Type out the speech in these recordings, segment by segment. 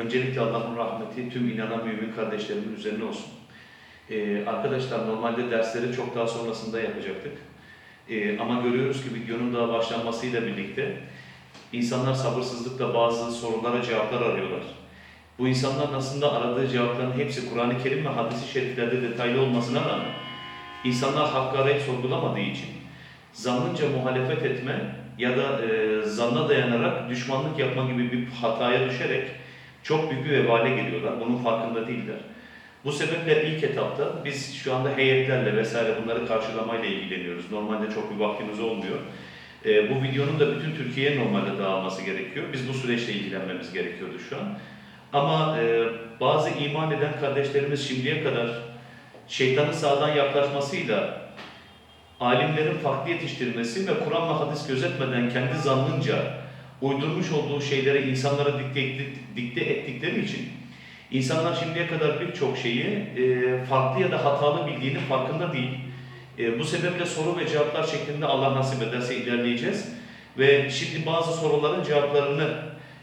Öncelikle Allah'ın rahmeti tüm inanan mümin kardeşlerimin üzerine olsun. Ee, arkadaşlar normalde dersleri çok daha sonrasında yapacaktık. Ee, ama görüyoruz ki videonun daha başlanmasıyla birlikte insanlar sabırsızlıkla bazı sorulara cevaplar arıyorlar. Bu insanların aslında aradığı cevapların hepsi Kur'an-ı Kerim ve hadis-i şeriflerde detaylı olmasına rağmen insanlar hakkı arayıp sorgulamadığı için zannınca muhalefet etme ya da e, zanna dayanarak düşmanlık yapma gibi bir hataya düşerek çok büyük bir vebale geliyorlar. Bunun farkında değiller. Bu sebeple ilk etapta biz şu anda heyetlerle vesaire bunları karşılamayla ilgileniyoruz. Normalde çok bir vaktimiz olmuyor. E, bu videonun da bütün Türkiye'ye normalde dağılması gerekiyor. Biz bu süreçle ilgilenmemiz gerekiyordu şu an. Ama e, bazı iman eden kardeşlerimiz şimdiye kadar şeytanın sağdan yaklaşmasıyla alimlerin farklı yetiştirmesi ve Kur'an ve hadis gözetmeden kendi zannınca uydurmuş olduğu şeyleri insanlara dikte, dikte ettikleri için insanlar şimdiye kadar birçok şeyi e, farklı ya da hatalı bildiğinin farkında değil. E, bu sebeple soru ve cevaplar şeklinde Allah nasip ederse ilerleyeceğiz. Ve şimdi bazı soruların cevaplarını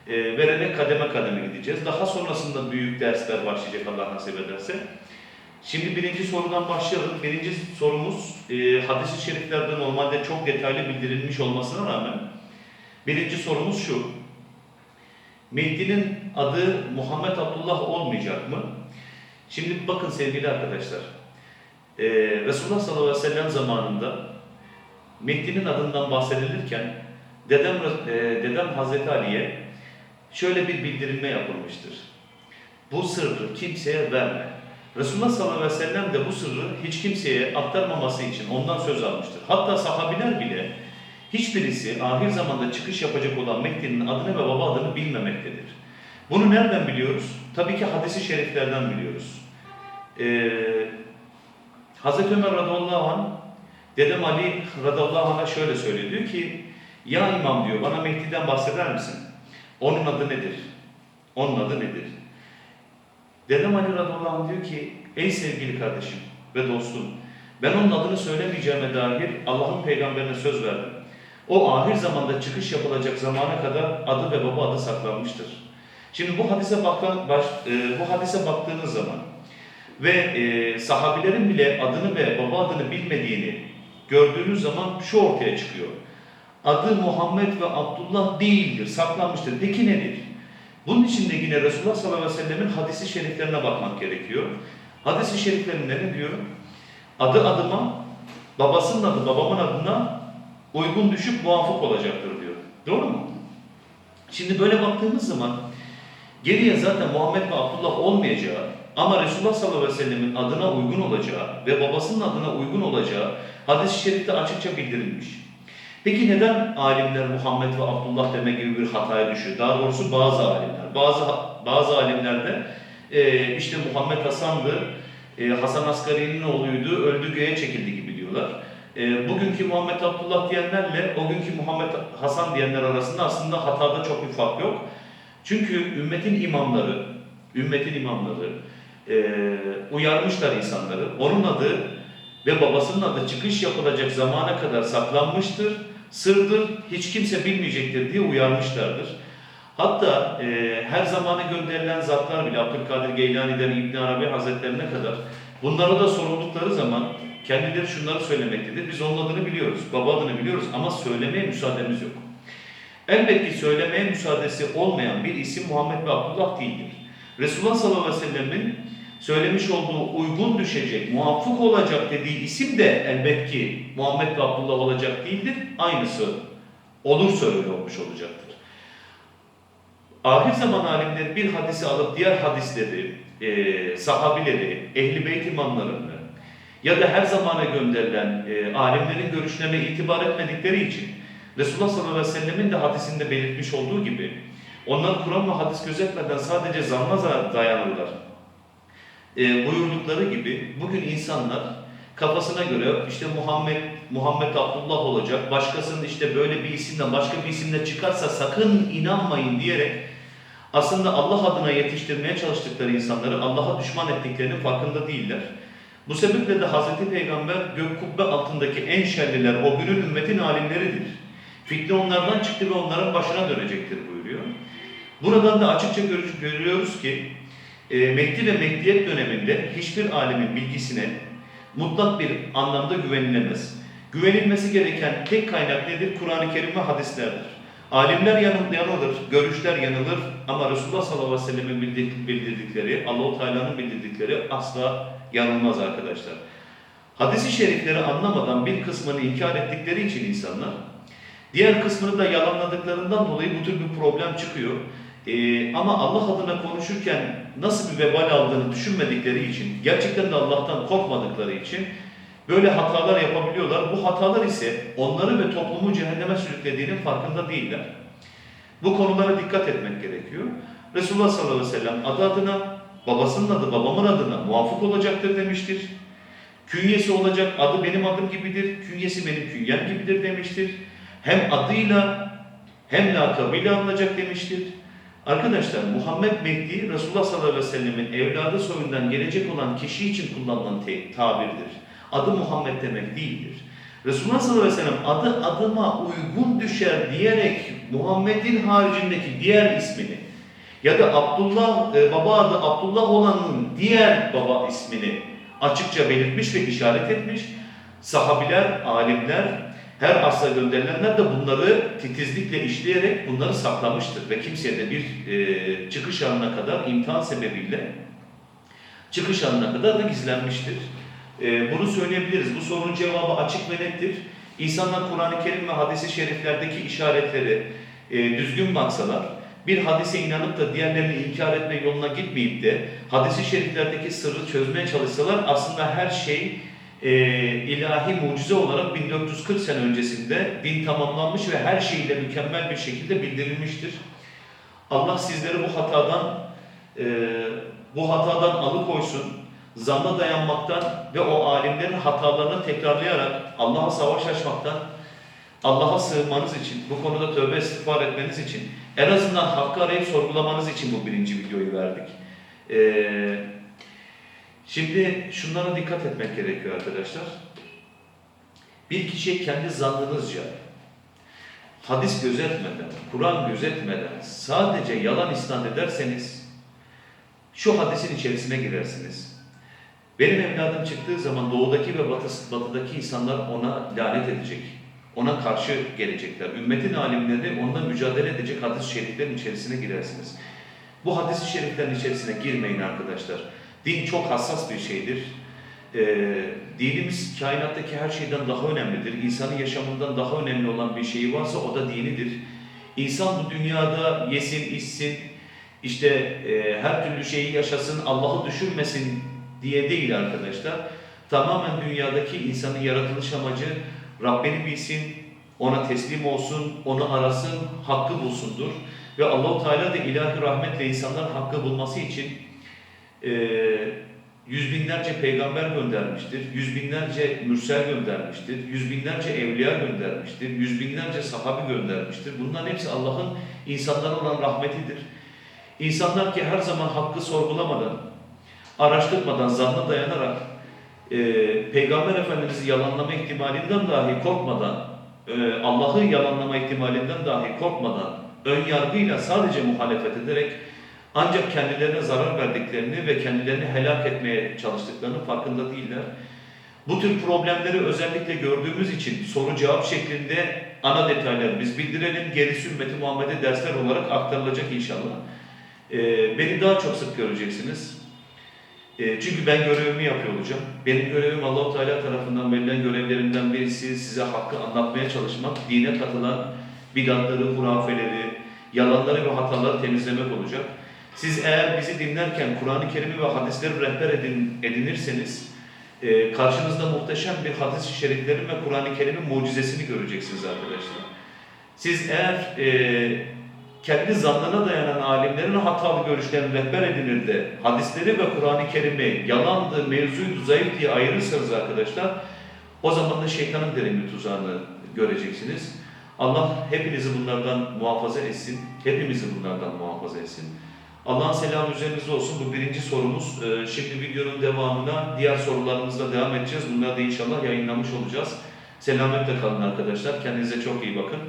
e, vererek kademe kademe gideceğiz. Daha sonrasında büyük dersler başlayacak Allah nasip ederse. Şimdi birinci sorudan başlayalım. Birinci sorumuz hadis-i şeriflerde normalde çok detaylı bildirilmiş olmasına rağmen birinci sorumuz şu. Mehdi'nin adı Muhammed Abdullah olmayacak mı? Şimdi bakın sevgili arkadaşlar. E, Resulullah sallallahu aleyhi ve sellem zamanında Mehdi'nin adından bahsedilirken dedem, e, dedem Hazreti Ali'ye şöyle bir bildirilme yapılmıştır. Bu sırrı kimseye verme. Resulullah sallallahu aleyhi ve sellem de bu sırrı hiç kimseye aktarmaması için ondan söz almıştır. Hatta sahabiler bile hiçbirisi ahir zamanda çıkış yapacak olan Mehdi'nin adını ve baba adını bilmemektedir. Bunu nereden biliyoruz? Tabii ki hadisi şeriflerden biliyoruz. Ee, Hazreti Ömer radıyallahu anh, dedem Ali radıyallahu anh'a şöyle söylüyor. Diyor ki, ya imam diyor bana Mehdi'den bahseder misin? Onun adı nedir? Onun adı nedir? Dedem Ali radıyallahu anh diyor ki, ey sevgili kardeşim ve dostum, ben onun adını söylemeyeceğime dair Allah'ın peygamberine söz verdim. O ahir zamanda çıkış yapılacak zamana kadar adı ve baba adı saklanmıştır. Şimdi bu hadise bakan, baş, e, bu hadise baktığınız zaman ve e, sahabilerin bile adını ve baba adını bilmediğini gördüğünüz zaman şu ortaya çıkıyor. Adı Muhammed ve Abdullah değildir, saklanmıştır. Peki nedir? Bunun için de yine Resulullah sallallahu aleyhi ve sellemin hadisi şeriflerine bakmak gerekiyor. Hadisi şeriflerinde ne diyor? Adı adıma, babasının adı babamın adına uygun düşüp muvafık olacaktır diyor. Doğru mu? Şimdi böyle baktığımız zaman geriye zaten Muhammed ve Abdullah olmayacağı ama Resulullah sallallahu aleyhi ve sellemin adına uygun olacağı ve babasının adına uygun olacağı hadis-i şerifte açıkça bildirilmiş. Peki neden alimler Muhammed ve Abdullah deme gibi bir hataya düşüyor? Daha doğrusu bazı alimler. Bazı bazı alimlerde e, işte Muhammed Hasan'dı, e, Hasan Asgari'nin oğluydu, öldü göğe çekildi gibi diyorlar. E, bugünkü Muhammed Abdullah diyenlerle o günkü Muhammed Hasan diyenler arasında aslında hatada çok bir fark yok. Çünkü ümmetin imamları, ümmetin imamları e, uyarmışlar insanları. Onun adı ve babasının adı çıkış yapılacak zamana kadar saklanmıştır, sırdır, hiç kimse bilmeyecektir diye uyarmışlardır. Hatta e, her zamana gönderilen zatlar bile Abdülkadir Geylani'den İbn Arabi Hazretlerine kadar bunlara da soruldukları zaman kendileri şunları söylemektedir. Biz onun adını biliyoruz, baba adını biliyoruz ama söylemeye müsaademiz yok. Elbette ki söylemeye müsaadesi olmayan bir isim Muhammed ve Abdullah değildir. Resulullah sallallahu aleyhi ve sellemin söylemiş olduğu uygun düşecek, muvaffak olacak dediği isim de elbet ki Muhammed ve Abdullah olacak değildir. Aynısı olursa öyle olmuş olacaktır. Ahir zaman alimleri bir hadisi alıp diğer hadisleri, e, sahabileri, ehli beyt imamlarını ya da her zamana gönderilen e, alimlerin görüşlerine itibar etmedikleri için Resulullah sallallahu aleyhi ve sellemin de hadisinde belirtmiş olduğu gibi onlar Kur'an ve hadis gözetmeden sadece zanna dayanırlar. E, buyurdukları gibi bugün insanlar kafasına göre işte Muhammed Muhammed Abdullah olacak, başkasının işte böyle bir isimle başka bir isimle çıkarsa sakın inanmayın diyerek aslında Allah adına yetiştirmeye çalıştıkları insanları Allah'a düşman ettiklerinin farkında değiller. Bu sebeple de Hazreti Peygamber gök kubbe altındaki en şerliler o günün ümmetin alimleridir. Fitne onlardan çıktı ve onların başına dönecektir buyuruyor. Buradan da açıkça gör- görüyoruz ki e, Mehdi ve Mehdiyet döneminde hiçbir alimin bilgisine mutlak bir anlamda güvenilemez. Güvenilmesi gereken tek kaynak nedir? Kur'an-ı Kerim ve hadislerdir. Alimler yanıl- yanılır, görüşler yanılır ama Resulullah sallallahu aleyhi ve sellem'in bildir- bildirdikleri, Allahu Teala'nın bildirdikleri asla yanılmaz arkadaşlar. Hadis-i şerifleri anlamadan bir kısmını inkar ettikleri için insanlar, diğer kısmını da yalanladıklarından dolayı bu tür bir problem çıkıyor. Ee, ama Allah adına konuşurken nasıl bir vebal aldığını düşünmedikleri için, gerçekten de Allah'tan korkmadıkları için böyle hatalar yapabiliyorlar. Bu hatalar ise onları ve toplumu cehenneme sürüklediğinin farkında değiller. Bu konulara dikkat etmek gerekiyor. Resulullah sallallahu aleyhi ve sellem adı adına, babasının adı babamın adına muvafık olacaktır demiştir. Künyesi olacak, adı benim adım gibidir, künyesi benim künyem gibidir demiştir. Hem adıyla hem lakabıyla anılacak demiştir. Arkadaşlar Muhammed Mehdi Resulullah sallallahu aleyhi ve sellemin evladı soyundan gelecek olan kişi için kullanılan tabirdir. Adı Muhammed demek değildir. Resulullah sallallahu aleyhi ve sellem adı adıma uygun düşer diyerek Muhammed'in haricindeki diğer ismini ya da Abdullah e, baba adı Abdullah olanın diğer baba ismini açıkça belirtmiş ve işaret etmiş. Sahabiler, alimler, her asra gönderilenler de bunları titizlikle işleyerek bunları saklamıştır ve kimseye de bir e, çıkış anına kadar imtihan sebebiyle çıkış anına kadar da gizlenmiştir. E, bunu söyleyebiliriz. Bu sorunun cevabı açık ve nettir. İnsanlar Kur'an-ı Kerim ve hadis-i şeriflerdeki işaretleri e, düzgün baksalar, bir hadise inanıp da diğerlerini inkar etme yoluna gitmeyip de hadis-i şeriflerdeki sırrı çözmeye çalışsalar aslında her şey e, ilahi mucize olarak 1440 sene öncesinde din tamamlanmış ve her şeyle mükemmel bir şekilde bildirilmiştir. Allah sizleri bu hatadan e, bu hatadan alıkoysun, zanna dayanmaktan ve o alimlerin hatalarını tekrarlayarak Allah'a savaş açmaktan, Allah'a sığınmanız için, bu konuda tövbe istiğfar etmeniz için, en azından hakkı arayıp sorgulamanız için bu birinci videoyu verdik. Ee, şimdi şunlara dikkat etmek gerekiyor arkadaşlar. Bir kişiye kendi zannınızca, hadis gözetmeden, Kur'an gözetmeden sadece yalan isnat ederseniz şu hadisin içerisine girersiniz. Benim evladım çıktığı zaman doğudaki ve batısı, batıdaki insanlar ona lanet edecek. Ona karşı gelecekler. Ümmetin alimleri onunla mücadele edecek hadis-i şeriflerin içerisine girersiniz. Bu hadis-i şeriflerin içerisine girmeyin arkadaşlar. Din çok hassas bir şeydir. Ee, dinimiz kainattaki her şeyden daha önemlidir. İnsanın yaşamından daha önemli olan bir şey varsa o da dinidir. İnsan bu dünyada yesin, içsin, işte e, her türlü şeyi yaşasın, Allah'ı düşünmesin diye değil arkadaşlar. Tamamen dünyadaki insanın yaratılış amacı Rabbini bilsin, ona teslim olsun, onu arasın, hakkı bulsundur. Ve Allahu Teala da ilahi rahmetle insanların hakkı bulması için e, yüz binlerce peygamber göndermiştir, yüz binlerce mürsel göndermiştir, yüz binlerce evliya göndermiştir, yüz binlerce sahabi göndermiştir. Bunların hepsi Allah'ın insanlara olan rahmetidir. İnsanlar ki her zaman hakkı sorgulamadan, araştırmadan, zanna dayanarak e, Peygamber Efendimiz'i yalanlama ihtimalinden dahi korkmadan, e, Allah'ı yalanlama ihtimalinden dahi korkmadan, ön yargıyla sadece muhalefet ederek ancak kendilerine zarar verdiklerini ve kendilerini helak etmeye çalıştıklarının farkında değiller. Bu tür problemleri özellikle gördüğümüz için soru cevap şeklinde ana detayları biz bildirelim. Gerisi ümmeti Muhammed'e dersler olarak aktarılacak inşallah. E, beni daha çok sık göreceksiniz. E, çünkü ben görevimi yapıyor olacağım. Benim görevim Allahu Teala tarafından verilen görevlerimden birisi size hakkı anlatmaya çalışmak, dine katılan bidatları, hurafeleri, yalanları ve hataları temizlemek olacak. Siz eğer bizi dinlerken Kur'an-ı Kerim'i ve hadisleri rehber edin, edinirseniz e, karşınızda muhteşem bir hadis-i şeriflerin ve Kur'an-ı Kerim'in mucizesini göreceksiniz arkadaşlar. Siz eğer e, kendi zannına dayanan alimlerin hatalı görüşlerini rehber edinir de hadisleri ve Kur'an-ı Kerim'i yalandı, mevzuydu, zayıf diye ayırırsanız arkadaşlar o zaman da şeytanın derin bir tuzağını göreceksiniz. Allah hepinizi bunlardan muhafaza etsin. Hepimizi bunlardan muhafaza etsin. Allah'ın selamı üzerinize olsun. Bu birinci sorumuz. Ee, Şimdi videonun devamına diğer sorularımızla devam edeceğiz. Bunları da inşallah yayınlamış olacağız. Selametle kalın arkadaşlar. Kendinize çok iyi bakın.